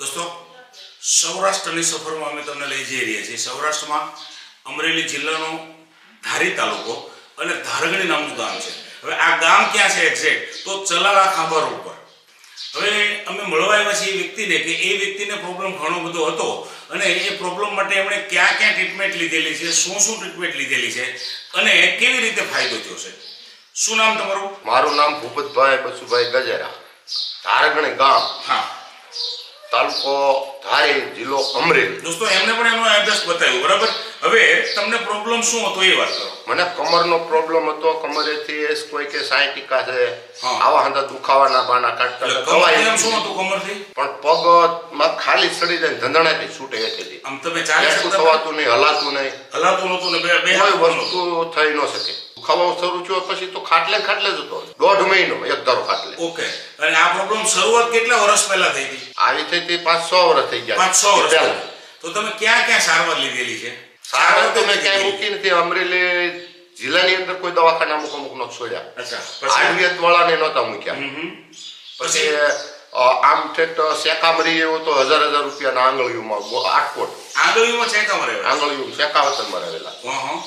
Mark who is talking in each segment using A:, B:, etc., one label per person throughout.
A: દોસ્તો સૌરાષ્ટ્રની સફરમાં અમે તમને લઈ જઈ રહ્યા છીએ. સૌરાષ્ટ્રમાં અમરેલી જિલ્લાનો ધારી તાલુકો અને ધારગણી નામનું ગામ છે. હવે આ ગામ ક્યાં છે એક્ઝેક્ટ તો ચલાલા ખાંભા રોડ પર હવે અમે મળવા આવ્યા છીએ એ વ્યક્તિને કે એ વ્યક્તિને પ્રોબ્લેમ ઘણો બધો હતો અને એ પ્રોબ્લેમ માટે એમણે ક્યાં ક્યાં ટ્રીટમેન્ટ લીધેલી છે શું શું ટ્રીટમેન્ટ લીધેલી છે અને કેવી રીતે ફાયદો થયો છે. શું નામ તમારું?
B: મારું નામ ભૂપતભાઈ બસુભાઈ ગજેરા. ધારગણી ગામ.
A: હા.
B: તાલુકો ધારી જિલ્લો અમરેલી.
A: દોસ્તો એમને પણ એનો એડ્રેસ બતાવ્યું બરાબર? હવે તમને પ્રોબ્લેમ શું હતો એ વાત કરો.
B: મને કમરનો પ્રોબ્લેમ હતો કમરેથી એસ કોઈ કે સાયટિકા છે. આવા હંદા દુખાવાના બાના કાઢતા
A: એમ શું. હતું કમરથી?
B: પણ પગમાં ખાલી સડી જાય ધંધણાથી છૂટે હતી
A: આમ તમે ચાલી શકતા?
B: થવાતું નહીં હલાતું નહીં.
A: હલાતું નહોતું ને બે બે
B: કોઈ વસ્તુ થઈ ન શકે. દુખાવો શરૂ થયો પછી તો ખાટલે ખાટલે જ હતો દોઢ મહિનો એક ધારો ખાટલે.
A: ઓકે. અને આ પ્રોબ્લેમ શરૂઆત કેટલા વર્ષ પહેલા થઈ હતી?
B: આવી થઈ તે પાંચ છ વર્ષ થઈ ગયા.
A: પાંચ છ વર્ષ
B: પહેલા.
A: તો તમે ક્યાં ક્યાં સારવાર લીધેલી છે?
B: સારવાર તો મેં ક્યાંય મૂકી નથી. અમરેલી જિલ્લાની અંદર કોઈ દવાખાના અમુક અમુક નો છોડ્યા. આયુર્વેદ વાળાને નહોતા મૂક્યા. પછી આમ ઠેઠ શેકામરી એવો તો હજાર હજાર રૂપિયાના આંગળીઓમાં આટકોટ
A: આંગળીઓમાં ચેકા મરે
B: આંગળીઓ શેકાવતનમાં રહેલા.
A: હા હા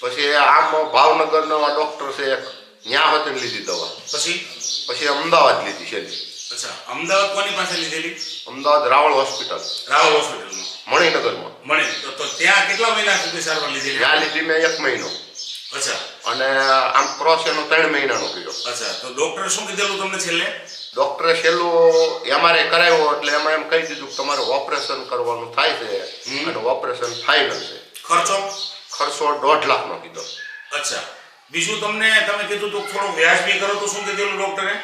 B: પછી આમ ભાવનગરનો આ ડોક્ટર છે એક ન્યા હોતે લીધી દવા.
A: પછી?
B: પછી અમદાવાદ લીધી છેલ્લી.
A: અચ્છા અમદાવાદ કોની પાસે લીધેલી?
B: અમદાવાદ રાવળ હોસ્પિટલ.
A: રાવલ હોસ્પિટલમાં?
B: મણિનગરમાં.
A: તો તો ત્યાં કેટલા મહિના સુધી સારવાર લીધેલી
B: ત્યાં લીધી મેં એક મહિનો.
A: અચ્છા.
B: અને આમ ક્રોસ એનો ત્રણ મહિનાનો કર્યો.
A: અચ્છા તો ડોક્ટરે શું કીધેલું તમને છેલ્લે?
B: ડોક્ટરે છેલ્લું એમઆરઆઈ કરાવ્યો એટલે એમાં એમ કહી દીધું કે તમારે ઓપરેશન કરવાનું થાય છે. અને ઓપરેશન ફાઇનલ છે.
A: ખર્ચો?
B: ખર્ચો દોઢ લાખનો કીધો.
A: અચ્છા. બીજું તમને તમે કીધું તો થોડો વ્યાજબી કરો તો શું કીધેલું ડોક્ટરે?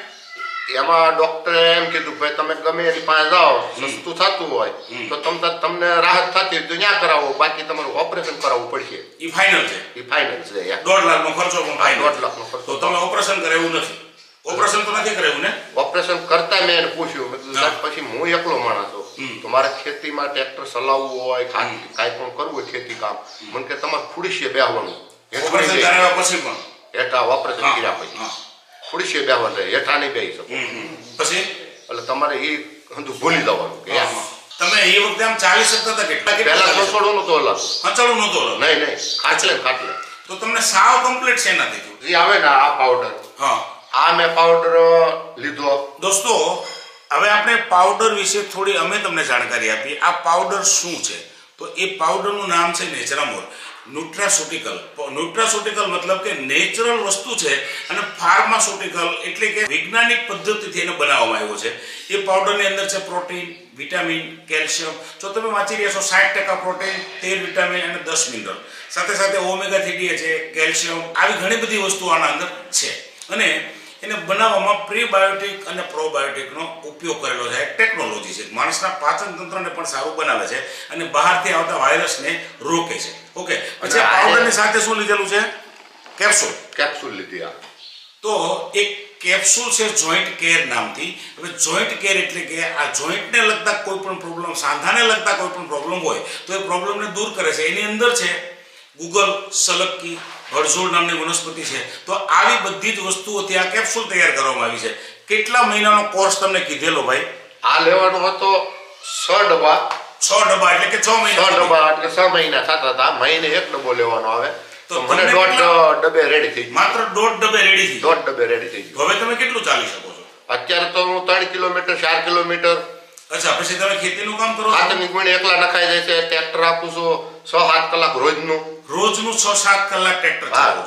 B: એમાં ડોક્ટરે એમ કીધું ભાઈ તમે ગમે એની પાસે જાઓ સસ્તું થતું હોય તો તમને તમને રાહત થતી હોય તો ત્યાં કરાવો બાકી તમારું ઓપરેશન કરાવવું પડશે.
A: એ ફાઇનલ છે?
B: એ ફાઇનલ છે.
A: દોઢ લાખનો ખર્ચો પણ
B: દોઢ લાખનો ખર્ચો.
A: તો તમે ઓપરેશન કરાવ્યું નથી. ઓપરેશન તો નથી કરાવ્યું ને?
B: ઓપરેશન કરતા મેં એને પૂછ્યું પછી હું એકલો માણસ છું. તો મારે ખેતીમાં ટ્રેક્ટર ચલાવવું હોય કાંઈ કાંઈ પણ કરવું હોય ખેતી કામ. મને કે તમારે ખુડીસીએ બેહવાનું. હેઠું
A: પછી પણ. વાપરે
B: કર્યા પછી. બેહવાનું રહે હેઠા નહીં બેસી શકો.
A: પછી?
B: એટલે તમારે એ હંધુ ભૂલી જવાનું કે.
A: તમે એ વખતે આમ ચાલી શકતા હતા કેટલા કેટલા?
B: રસોડું નતો હલાતું
A: નહોતો હલો.
B: નહીં નહીં. ખાટલે ખાટલે.
A: તો તમને સાવ કમ્પ્લીટ છે નથી થયું
B: જે આવે ને આ પાવડર
A: હા.
B: આ મેં પાવડર લીધો.
A: દોસ્તો હવે આપણે પાવડર વિશે થોડી અમે તમને જાણકારી આપી આ પાવડર શું છે? તો એ પાવડરનું નામ છે નેચરામોર ન્યુટ્રાસ્યુટિકલ ન્યુટ્રાસ્યુટિકલ મતલબ કે નેચરલ વસ્તુ છે અને ફાર્માસ્યુટિકલ એટલે કે વૈજ્ઞાનિક પદ્ધતિથી એને બનાવવામાં આવ્યો છે. એ પાવડરની અંદર છે પ્રોટીન વિટામિન કેલ્શિયમ જો તમે વાંચી રહ્યા છો, સાઠ ટકા પ્રોટીન તેર વિટામિન અને દસ મિનરલ સાથે સાથે ઓમેગા થ્રી છે કેલ્શિયમ આવી ઘણી બધી વસ્તુઓ આના અંદર છે. અને એને બનાવવામાં પ્રીબાયોટિક અને પ્રોબાયોટિકનો ઉપયોગ કરેલો છે. ટેકનોલોજી છે. માણસના પાચન તંત્રને પણ સારું બનાવે છે અને બહારથી આવતા વાયરસને રોકે છે. ઓકે? પછી પાવડરની સાથે શું લીધેલું છે? કેપ્સ્યુલ.
B: કેપ્સ્યુલ લીધી
A: તો એક કેપ્સ્યુલ છે જોઈન્ટ કેર નામથી. હવે જોઈન્ટ કેર એટલે કે આ જોઈન્ટને લગતા કોઈ પણ પ્રોબ્લેમ સાંધાને લગતા કોઈ પણ પ્રોબ્લેમ હોય તો એ પ્રોબ્લેમને દૂર કરે છે. એની અંદર છે ગૂગલ સલક્કી હળઝોળ નામની વનસ્પતિ છે. તો આવી બધી જ વસ્તુઓથી આ કેપ્સ્યુલ તૈયાર કરવામાં આવી છે. કેટલા મહિનાનો કોર્સ તમને કીધેલો ભાઈ?
B: આ લેવાનો હતો છ ડબ્બા.
A: છ ડબ્બા એટલે કે છ
B: છ
A: મહિના
B: ડબ્બા એટલે છ મહિના થતા હતા. મહિને એક ડબ્બો લેવાનો આવે.
A: તો
B: મને દોઢ ડબ્બે રેડી થઈ
A: માત્ર દોઢ ડબ્બે રેડી થઈ
B: દોઢ ડબ્બે રેડી થઈ
A: હવે તમે કેટલું ચાલી શકો છો?
B: અત્યારે તો હું ત્રણ કિલોમીટર ચાર કિલોમીટર
A: અચ્છા પછી તમે ખેતીનું કામ કરો હાથ
B: ખાતરની ગુણ એકલા નખાઈ જાય છે ટ્રેક્ટર આપું છું છ સાત કલાક રોજનું.
A: રોજનું છ સાત કલાક ટ્રેક્ટર
B: હા.
A: ચલાવો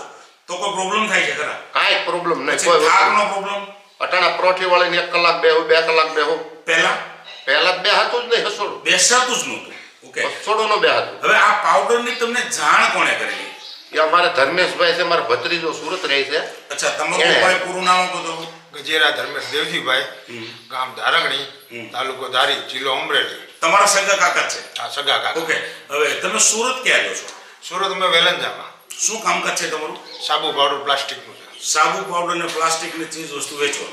A: તો કોઈ પ્રોબ્લેમ થાય છે ખરા?
B: કાંઈ પ્રોબ્લેમ નહીં કોઈ
A: થાકનો પ્રોબ્લેમ
B: અટાણા પરોઠી વાળીને એક કલાક બેહું બે કલાક બેહું.
A: પહેલા?
B: પહેલા બે હતું જ નહીં હસોડું.
A: બેસાતું જ નહોતું. ઓકે
B: હસોડું નો બે હતું.
A: હવે આ પાવડરની તમને જાણ કોણે કરેલી
B: એ અમારે ધર્મેશભાઈ છે મારા ભત્રીજો સુરત રહે છે.
A: અચ્છા તમારું પૂરું નામ કહો તો
C: ગજેરા ધર્મેશ દેવજીભાઈ ગામ ધારંગણી તાલુકો ધારી જિલ્લો અમરેલી.
A: તમારા સગા કાકા છે?
C: હા સગા કાકા.
A: ઓકે હવે તમે સુરત ક્યાં આવ્યો છો?
C: સુરત અમે વેલંજામાં.
A: શું કામકાજ છે તમારું?
C: સાબુ પાવડર પ્લાસ્ટિકનું છે.
A: સાબુ પાવડર ને પ્લાસ્ટિકની ચીજ વસ્તુ વેચો.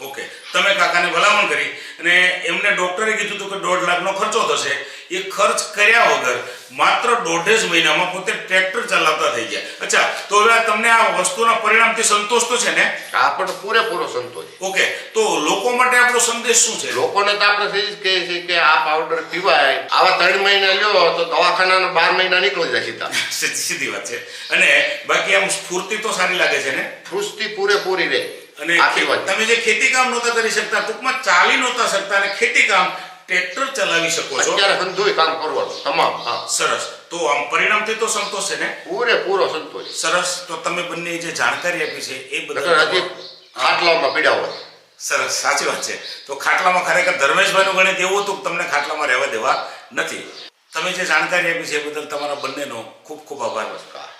A: ઓકે તમે કાકાને ભલામણ કરી અને એમને ડોક્ટરે કીધું હતું કે દોઢ લાખનો ખર્ચો થશે. એ ખર્ચ કર્યા વગર માત્ર દોઢે જ મહિનામાં પોતે ટ્રેક્ટર ચલાવતા થઈ ગયા. અચ્છા તો હવે તમને આ વસ્તુના પરિણામથી સંતોષ તો છે ને?
B: આ પણ પૂરેપૂરો સંતોષ.
A: ઓકે તો લોકો માટે આપણો સંદેશ શું છે?
B: લોકોને તો આપણે થઈ જ કહે છે કે આ પાવડર પીવાય. આવા ત્રણ મહિના લ્યો તો દવાખાનાના બાર મહિના નીકળી જાય સીધા.
A: સીધી વાત છે. અને બાકી આમ સ્ફૂર્તિ તો સારી લાગે છે ને?
B: સ્ફૂર્તિ પૂરેપૂરી રહે.
A: અને તમે જે ખેતી કામ નહોતા કરી શકતા ટૂંકમાં ચાલી નહોતા શકતા અને ખેતી કામ ટ્રેક્ટર ચલાવી શકો છો.
B: અત્યારે ધંધોય કામ કરવાનું તમામ હા.
A: સરસ. તો આમ પરિણામથી તો સંતોષ છે ને
B: પૂરેપૂરો સંતોષ.
A: સરસ. તો તમે બંને જે જાણકારી આપી છે એ બદલ
B: હજી ખાટલામાં પીડા હોય.
A: સરસ. સાચી વાત છે. તો ખાટલામાં ખરેખર ધર્મેશભાઈનું ગણિત એવું હતું કે તમને ખાટલામાં રહેવા દેવા નથી. તમે જે જાણકારી આપી છે એ બદલ તમારા બંનેનો ખૂબ ખૂબ આભાર.
B: નમસ્કાર.